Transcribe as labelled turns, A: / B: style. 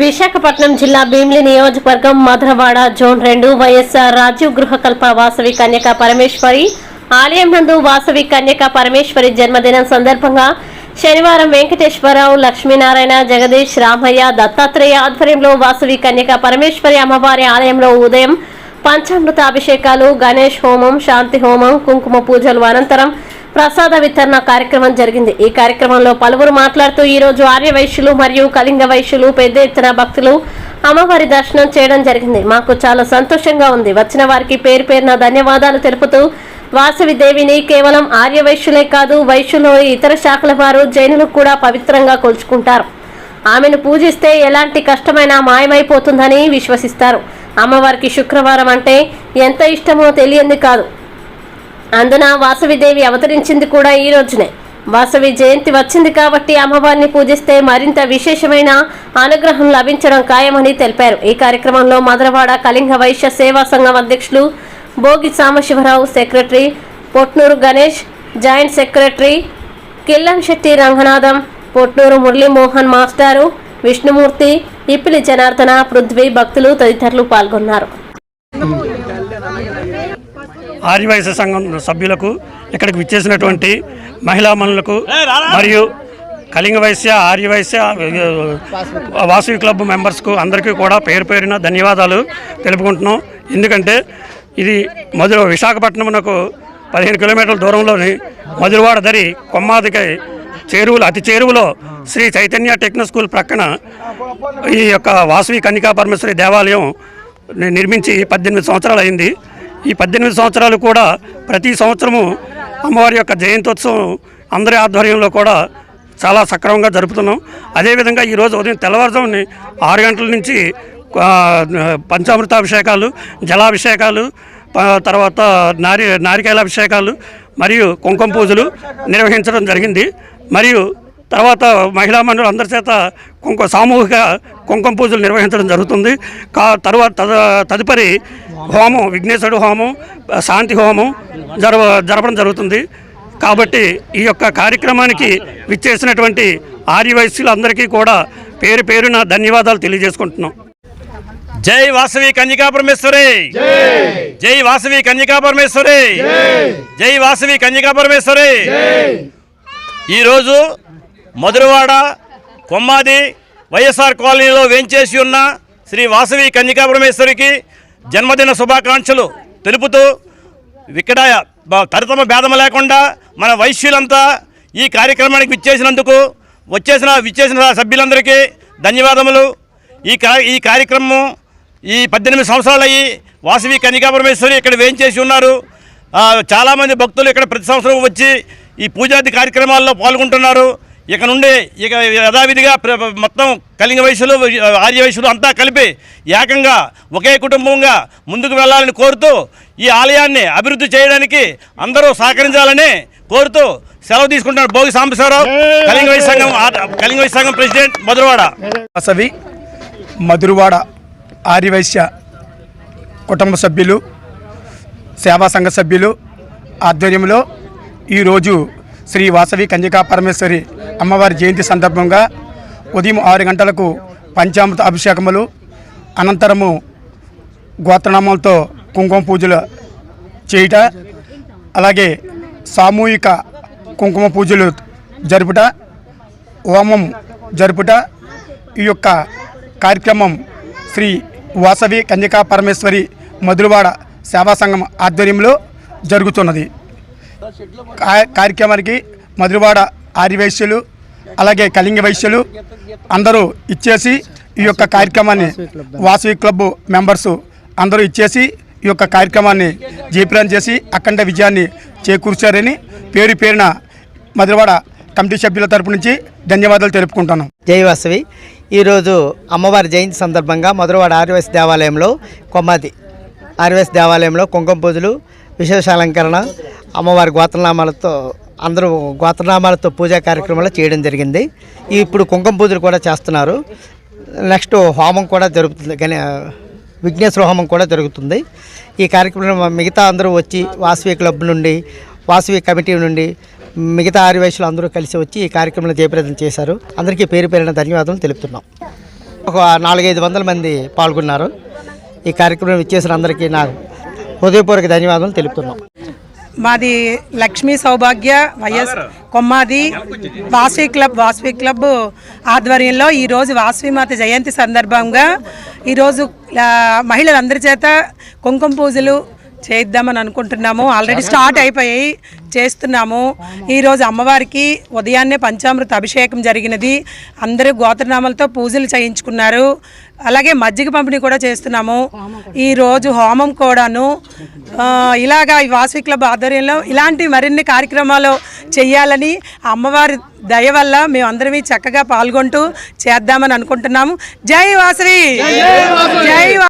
A: విశాఖపట్నం జిల్లా భీమిలి నియోజకవర్గం మధురవాడ జోన్ రెండు వైఎస్ఆర్ రాజీవ్ గృహకల్ప వాసవి కన్యక పరమేశ్వరి. ఆలయం నందు వాసవి కన్యక పరమేశ్వరి జన్మదినం సందర్భంగా శనివారం వెంకటేశ్వరరావు లక్ష్మీనారాయణ జగదీష్ రామయ్య దత్తాత్రేయ ఆధ్వర్యంలో వాసవి కన్యక పరమేశ్వరి అమ్మవారి ఆలయంలో ఉదయం పంచామృత అభిషేకాలు గణేష్ హోమం శాంతి హోమం కుంకుమ పూజలు అనంతరం ప్రసాద వితరణ కార్యక్రమం జరిగింది. ఈ కార్యక్రమంలో పలువురు మాట్లాడుతూ ఈరోజు ఆర్య వైశ్యులు మరియు కళింగ వైశ్యులు పెద్ద ఎత్తున భక్తులు అమ్మవారి దర్శనం చేయడం జరిగింది. మాకు చాలా సంతోషంగా ఉంది. వచ్చిన వారికి పేరు పేరున ధన్యవాదాలు తెలుపుతూ వాసవి దేవిని కేవలం ఆర్య వైశ్యులే కాదు వైశ్యులోని ఇతర శాఖల వారు జైనులు కూడా పవిత్రంగా కొలుచుకుంటారు. ఆమెను పూజిస్తే ఎలాంటి కష్టమైనా మాయమైపోతుందని విశ్వసిస్తారు. అమ్మవారికి శుక్రవారం అంటే ఎంత ఇష్టమో తెలియంది కాదు. అందున వాసవిదేవి అవతరించింది కూడా ఈ రోజునే. వాసవి జయంతి వచ్చింది కాబట్టి అమ్మవారిని పూజిస్తే మరింత విశేషమైన అనుగ్రహం లభించడం ఖాయమని తెలిపారు. ఈ కార్యక్రమంలో మదరవాడ కళింగ వైశ్య సేవా సంఘం అధ్యక్షులు Bhogi Sambasivarao secretary Potnuru Ganesh joint secretary Killamsetti Ranganatham Potnuru Muralimohan మాస్టారు విష్ణుమూర్తి ఇప్పిలి జనార్దన పృథ్వీ భక్తులు తదితరులు పాల్గొన్నారు.
B: ఆర్యవైశ్య సంఘం సభ్యులకు ఇక్కడికి విచ్చేసినటువంటి మహిళా మనులకు మరియు కళింగ వైశ్య ఆర్యవైశ్య వాసవి క్లబ్ మెంబర్స్కు అందరికీ కూడా పేరు పేరున ధన్యవాదాలు తెలుపుకుంటున్నాం. ఎందుకంటే ఇది మధుర విశాఖపట్నమునకు పదిహేను కిలోమీటర్ల దూరంలోని మధురవాడ దరి కొమ్మాదికై చేరువులు అతి చేరువలో శ్రీ చైతన్య టెక్నో స్కూల్ ప్రక్కన ఈ యొక్క వాసవి కన్నికా పరమేశ్వరి దేవాలయం నిర్మించి పద్దెనిమిది సంవత్సరాలు అయింది. ఈ పద్దెనిమిది సంవత్సరాలు కూడా ప్రతి సంవత్సరము అమ్మవారి యొక్క జయంతోత్సవం అందరి ఆధ్వర్యంలో కూడా చాలా సక్రమంగా జరుపుతున్నాం. అదేవిధంగా ఈరోజు ఉదయం తెల్లవారుజాముని ఆరు గంటల నుంచి పంచామృతాభిషేకాలు జలాభిషేకాలు తర్వాత నారి నారికేలాభిషేకాలు మరియు కుంకుమ పూజలు నిర్వహించడం జరిగింది. మరియు తర్వాత మహిళా మండలి అందరి చేత కుంకుమ సామూహిక కుంకుమ పూజలు నిర్వహించడం జరుగుతుంది. కా తర్వాత తద- తదుపరి హోమం విఘ్నేశ్వరుడు హోమం శాంతి హోమం జరవ జరపడం జరుగుతుంది. కాబట్టి ఈ యొక్క కార్యక్రమానికి విచ్చేసినటువంటి ఆర్యవైశ్యులందరికీ కూడా పేరు పేరున ధన్యవాదాలు తెలియజేసుకుంటున్నాం.
C: జై వాసవి కన్యకా పరమేశ్వరి! జై వాసవి కన్యకా పరమేశ్వరి! జై వాసవి కన్యకా పరమేశ్వరి! ఈరోజు మధురవాడ కొమ్మాది వైఎస్ఆర్ కాలనీలో వేంచేసి ఉన్న శ్రీ వాసవి కన్యకాపురమేశ్వరికి జన్మదిన శుభాకాంక్షలు తెలుపుతూ ఇక్కడ తరితమ తరతమ భేదం లేకుండా మన వైశ్యులంతా ఈ కార్యక్రమానికి విచ్చేసినందుకు వచ్చేసిన విచ్చేసిన సభ్యులందరికీ ధన్యవాదములు. ఈ ఈ కార్యక్రమం ఈ పద్దెనిమిది సంవత్సరాలు అయ్యి వాసవి కన్యకాపురమేశ్వరి ఇక్కడ వేయించేసి ఉన్నారు. చాలామంది భక్తులు ఇక్కడ ప్రతి సంవత్సరం వచ్చి ఈ పూజాది కార్యక్రమాల్లో పాల్గొంటున్నారు. ఇక నుండి ఇక యథావిధిగా మొత్తం కళింగ వయసులు ఆర్య వయసులు అంతా కలిపి ఏకంగా ఒకే కుటుంబంగా ముందుకు వెళ్ళాలని కోరుతూ ఈ ఆలయాన్ని అభివృద్ధి చేయడానికి అందరూ సహకరించాలని కోరుతూ సెలవు తీసుకుంటున్నారు భోగి సాంబశివరావు. కళింగ వయసు సంఘం కళింగ వయసు సంఘం ప్రెసిడెంట్ మధురవాడ.
D: వాసవి మధురవాడ ఆర్యవైశ్య కుటుంబ సభ్యులు సేవా సంఘ సభ్యులు ఆధ్వర్యంలో ఈరోజు శ్రీ వాసవి కన్యకా పరమేశ్వరి అమ్మవారి జయంతి సందర్భంగా ఉదయం ఆరు గంటలకు పంచామృత అభిషేకములు అనంతరము గోత్రనామాలతో కుంకుమ పూజలు చేయుట అలాగే సామూహిక కుంకుమ పూజలు జరుపుట హోమం జరుపుట. ఈ యొక్క కార్యక్రమం శ్రీ వాసవి కన్యకా పరమేశ్వరి మధురవాడ సేవా సంఘం ఆధ్వర్యంలో జరుగుతున్నది. కార్యక్రమానికి మధురవాడ ఆర్యవేశ్యులు అలాగే కళింగ వైశ్యులు అందరూ ఇచ్చేసి ఈ యొక్క కార్యక్రమాన్ని వాసవి క్లబ్ మెంబర్స్ అందరూ ఇచ్చేసి ఈ యొక్క కార్యక్రమాన్ని జీప్రం చేసి అఖండ విజయాన్ని చేకూర్చారని పేరు పేరున మధురవాడ కమిటీ సభ్యుల తరపు నుంచి ధన్యవాదాలు తెలుపుకుంటున్నాం.
E: జై వాసవి. ఈరోజు అమ్మవారి జయంతి సందర్భంగా మధురవాడ ఆర్యవైస్ దేవాలయంలో కొమ్మది ఆర్యవైస్ దేవాలయంలో కుంకుమ పూజలు విశేష అలంకరణ అమ్మవారి గోత్రనామాలతో అందరూ గోత్రనామాలతో పూజా కార్యక్రమాలు చేయడం జరిగింది. ఇప్పుడు కుంకుమ పూజలు కూడా చేస్తున్నారు. నెక్స్ట్ హోమం కూడా జరుగుతుంది. కానీ విఘ్నేశ్వర హోమం కూడా జరుగుతుంది. ఈ కార్యక్రమం మిగతా అందరూ వచ్చి వాసవి క్లబ్ నుండి వాసవి కమిటీ నుండి మిగతా ఆర్యవైశ్యులు అందరూ కలిసి వచ్చి ఈ కార్యక్రమంలో జయప్రదం చేశారు. అందరికీ పేరు పేరిన ధన్యవాదాలు తెలుపుతున్నాం. ఒక నాలుగైదు వందల మంది పాల్గొన్నారు. ఈ కార్యక్రమం ఇచ్చేసిన అందరికీ నా హృదయపూర్వక ధన్యవాదాలు తెలుపుతున్నాం.
F: మాది Lakshmi Saubhagya YS Kommadi Vasavi club Vasavi club ఆధ్వర్యంలో ఈరోజు వాసవిమాత జయంతి సందర్భంగా ఈరోజు మహిళలందరి చేత కుంకుమ పూజలు చేద్దామని అనుకుంటున్నాము. ఆల్రెడీ స్టార్ట్ అయిపోయాయి చేస్తున్నాము. ఈరోజు అమ్మవారికి ఉదయాన్నే పంచామృత అభిషేకం జరిగినది. అందరూ గోత్రనామాలతో పూజలు చేయించుకున్నారు. అలాగే మజ్జిగ పంపిణీ కూడా చేస్తున్నాము. ఈరోజు హోమం కూడాను. ఇలాగా ఈ వాసవి క్లబ్ ఆధ్వర్యంలో ఇలాంటి మరిన్ని కార్యక్రమాలు చేయాలని అమ్మవారి దయ వల్ల మేము అందరం చక్కగా పాల్గొంటూ చేద్దామని అనుకుంటున్నాము. జై వాసవి! జై